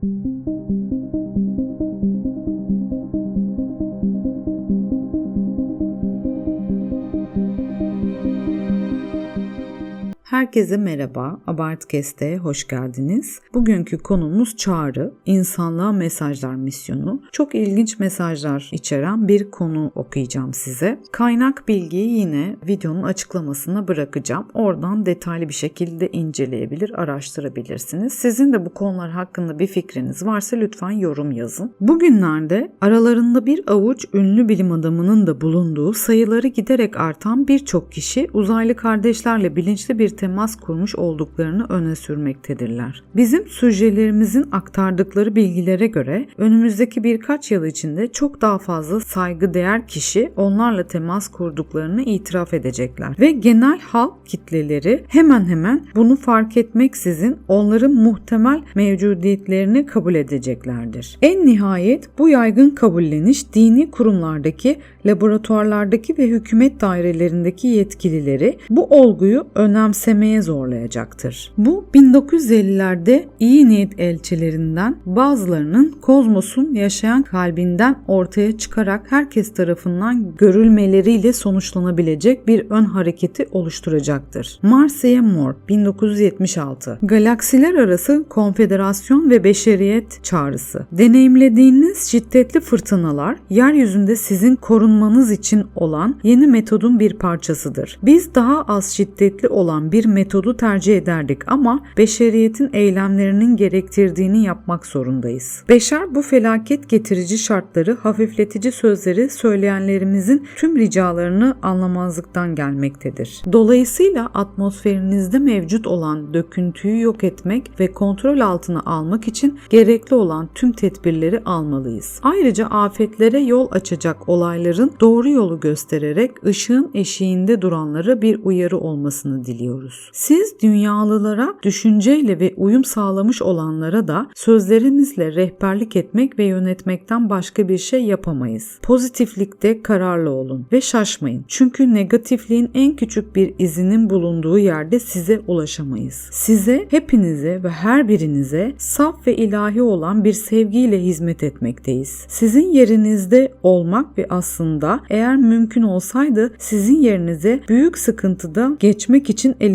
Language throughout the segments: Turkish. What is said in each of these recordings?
Thank you. Herkese merhaba, Abartkest'e hoş geldiniz. Bugünkü konumuz çağrı, insanlığa mesajlar misyonu. Çok ilginç mesajlar içeren bir konu okuyacağım size. Kaynak bilgiyi yine videonun açıklamasına bırakacağım. Oradan detaylı bir şekilde inceleyebilir, araştırabilirsiniz. Sizin de bu konular hakkında bir fikriniz varsa lütfen yorum yazın. Bugünlerde aralarında bir avuç ünlü bilim adamının da bulunduğu sayıları giderek artan birçok kişi uzaylı kardeşlerle bilinçli bir temas kurmuş olduklarını öne sürmektedirler. Bizim sujelerimizin aktardıkları bilgilere göre önümüzdeki birkaç yıl içinde çok daha fazla saygıdeğer kişi onlarla temas kurduklarını itiraf edecekler ve genel halk kitleleri hemen hemen bunu fark etmeksizin onların muhtemel mevcudiyetlerini kabul edeceklerdir. En nihayet bu yaygın kabulleniş dini kurumlardaki, laboratuvarlardaki ve hükümet dairelerindeki yetkilileri bu olguyu önemsemeye zorlayacaktır. Bu 1950'lerde iyi niyet elçilerinden bazılarının kozmosun yaşayan kalbinden ortaya çıkarak herkes tarafından görülmeleriyle sonuçlanabilecek bir ön hareketi oluşturacaktır. Marcia Moore 1976 Galaksiler arası konfederasyon ve beşeriyet çağrısı. Deneyimlediğiniz şiddetli fırtınalar yeryüzünde sizin korunmanız için olan yeni metodun bir parçasıdır. Biz daha az şiddetli olan bir metodu tercih ederdik ama beşeriyetin eylemlerinin gerektirdiğini yapmak zorundayız. Beşer bu felaket getirici şartları hafifletici sözleri söyleyenlerimizin tüm ricalarını anlamazlıktan gelmektedir. Dolayısıyla atmosferinizde mevcut olan döküntüyü yok etmek ve kontrol altına almak için gerekli olan tüm tedbirleri almalıyız. Ayrıca afetlere yol açacak olayların doğru yolu göstererek ışığın eşiğinde duranlara bir uyarı olmasını diliyoruz. Siz dünyalılara düşünceyle ve uyum sağlamış olanlara da sözlerimizle rehberlik etmek ve yönetmekten başka bir şey yapamayız. Pozitiflikte kararlı olun ve şaşmayın. Çünkü negatifliğin en küçük bir izinin bulunduğu yerde size ulaşamayız. Size, hepinize ve her birinize saf ve ilahi olan bir sevgiyle hizmet etmekteyiz. Sizin yerinizde olmak ve aslında eğer mümkün olsaydı sizin yerinize büyük sıkıntıda geçmek için elimizden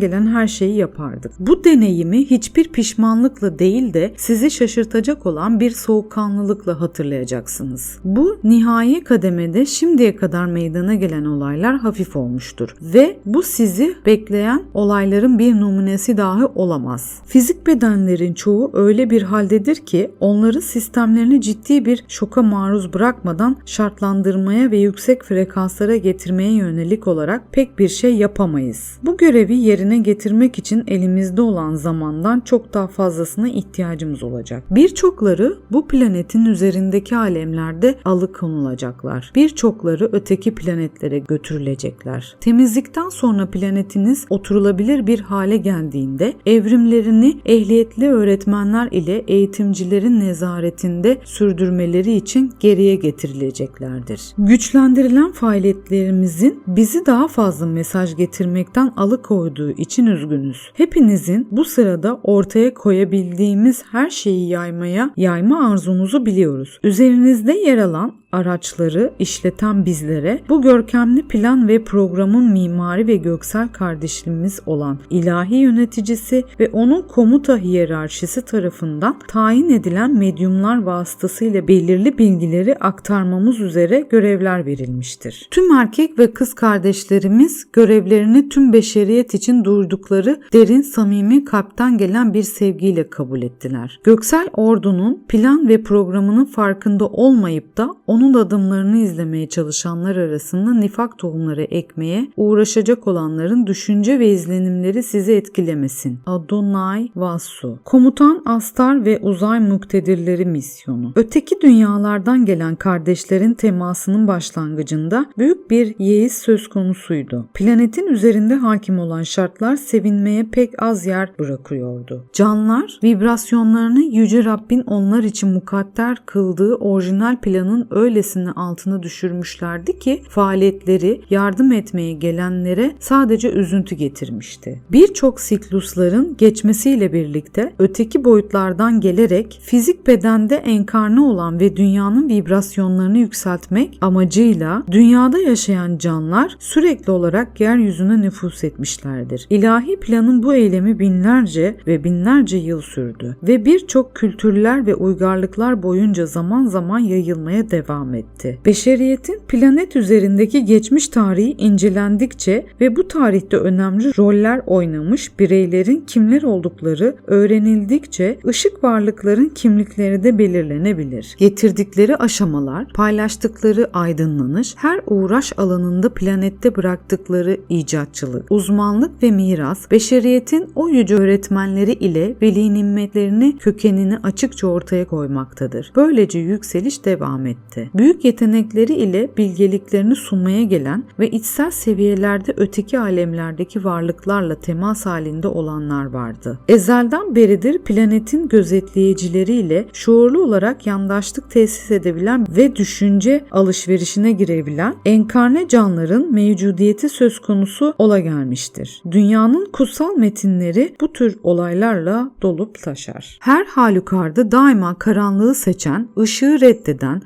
gelen her şeyi yapardık. Bu deneyimi hiçbir pişmanlıkla değil de sizi şaşırtacak olan bir soğukkanlılıkla hatırlayacaksınız. Bu nihai kademede şimdiye kadar meydana gelen olaylar hafif olmuştur ve bu sizi bekleyen olayların bir numunesi dahi olamaz. Fizik bedenlerin çoğu öyle bir haldedir ki onları sistemlerini ciddi bir şoka maruz bırakmadan şartlandırmaya ve yüksek frekanslara getirmeye yönelik olarak pek bir şey yapamayız. Bu görevi yerine getirmek için elimizde olan zamandan çok daha fazlasına ihtiyacımız olacak. Birçokları bu planetin üzerindeki alemlerde alıkonulacaklar. Birçokları öteki planetlere götürülecekler. Temizlikten sonra planetiniz oturulabilir bir hale geldiğinde evrimlerini ehliyetli öğretmenler ile eğitimcilerin nezaretinde sürdürmeleri için geriye getirileceklerdir. Güçlendirilen faaliyetlerimizin bizi daha fazla mesaj getirmekten alıkoyduğu için üzgünüz. Hepinizin bu sırada ortaya koyabildiğimiz her şeyi yaymaya, yayma arzunuzu biliyoruz. Üzerinizde yer alan araçları işleten bizlere bu görkemli plan ve programın mimari ve göksel kardeşliğimiz olan ilahi yöneticisi ve onun komuta hiyerarşisi tarafından tayin edilen medyumlar vasıtasıyla belirli bilgileri aktarmamız üzere görevler verilmiştir. Tüm erkek ve kız kardeşlerimiz görevlerini tüm beşeriyet için durdukları derin samimi kalpten gelen bir sevgiyle kabul ettiler. Göksel ordunun plan ve programının farkında olmayıp da onun adımlarını izlemeye çalışanlar arasında nifak tohumları ekmeye uğraşacak olanların düşünce ve izlenimleri sizi etkilemesin. Adonai Vasu Komutan Astar ve Uzay Muktedirleri Misyonu Öteki dünyalardan gelen kardeşlerin temasının başlangıcında büyük bir yeis söz konusuydu. Planetin üzerinde hakim olan şartlar sevinmeye pek az yer bırakıyordu. Canlar vibrasyonlarını Yüce Rabbin onlar için mukadder kıldığı orijinal planın öyle öylesine altına düşürmüşlerdi ki faaliyetleri yardım etmeye gelenlere sadece üzüntü getirmişti. Birçok siklusların geçmesiyle birlikte öteki boyutlardan gelerek fizik bedende enkarne olan ve dünyanın vibrasyonlarını yükseltmek amacıyla dünyada yaşayan canlar sürekli olarak yeryüzüne nüfus etmişlerdir. İlahi planın bu eylemi binlerce ve binlerce yıl sürdü ve birçok kültürler ve uygarlıklar boyunca zaman zaman yayılmaya devam etti. Beşeriyetin planet üzerindeki geçmiş tarihi incelendikçe ve bu tarihte önemli roller oynamış bireylerin kimler oldukları öğrenildikçe ışık varlıkların kimlikleri de belirlenebilir. Getirdikleri aşamalar, paylaştıkları aydınlanış, her uğraş alanında planette bıraktıkları icatçılık, uzmanlık ve miras, beşeriyetin o yüce öğretmenleri ile veli nimetlerini kökenini açıkça ortaya koymaktadır. Böylece yükseliş devam etti. Büyük yetenekleri ile bilgeliklerini sunmaya gelen ve içsel seviyelerde öteki alemlerdeki varlıklarla temas halinde olanlar vardı. Ezelden beridir planetin gözetleyicileriyle şuurlu olarak yandaşlık tesis edebilen ve düşünce alışverişine girebilen enkarne canların mevcudiyeti söz konusu ola gelmiştir. Dünyanın kutsal metinleri bu tür olaylarla dolup taşar. Her halükarda daima karanlığı seçen, ışığı reddeden,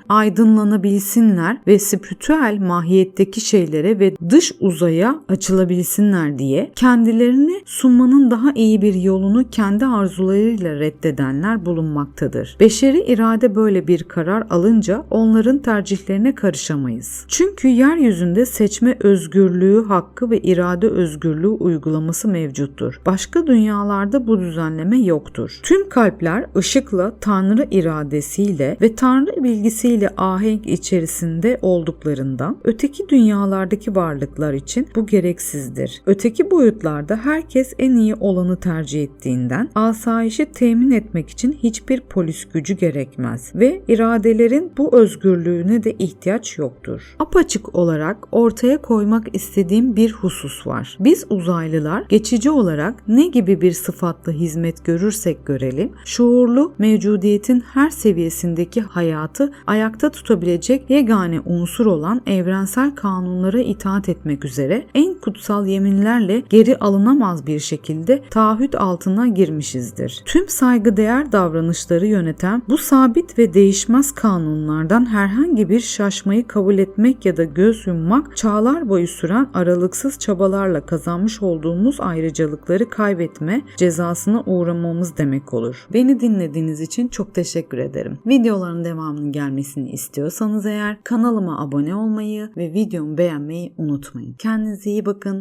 aydınlanabilsinler ve spiritüel mahiyetteki şeylere ve dış uzaya açılabilsinler diye kendilerini sunmanın daha iyi bir yolunu kendi arzularıyla reddedenler bulunmaktadır. Beşeri irade böyle bir karar alınca onların tercihlerine karışamayız. Çünkü yeryüzünde seçme özgürlüğü hakkı ve irade özgürlüğü uygulaması mevcuttur. Başka dünyalarda bu düzenleme yoktur. Tüm kalpler ışıkla, Tanrı iradesiyle ve Tanrı bilgisiyle ahenk içerisinde olduklarından öteki dünyalardaki varlıklar için bu gereksizdir. Öteki boyutlarda herkes en iyi olanı tercih ettiğinden asayişi temin etmek için hiçbir polis gücü gerekmez ve iradelerin bu özgürlüğüne de ihtiyaç yoktur. Apaçık olarak ortaya koymak istediğim bir husus var. Biz uzaylılar geçici olarak ne gibi bir sıfatla hizmet görürsek görelim, şuurlu mevcudiyetin her seviyesindeki hayatı ayakta tutabilecek yegane unsur olan evrensel kanunlara itaat etmek üzere en kutsal yeminlerle geri alınamaz bir şekilde taahhüt altına girmişizdir. Tüm saygıdeğer davranışları yöneten bu sabit ve değişmez kanunlardan herhangi bir şaşmayı kabul etmek ya da göz yummak çağlar boyu süren aralıksız çabalarla kazanmış olduğumuz ayrıcalıkları kaybetme cezasına uğramamız demek olur. Beni dinlediğiniz için çok teşekkür ederim. Videoların devamının gelmesini istiyorsanız eğer kanalıma abone olmayı ve videomu beğenmeyi unutmayın. Kendinize iyi bakın.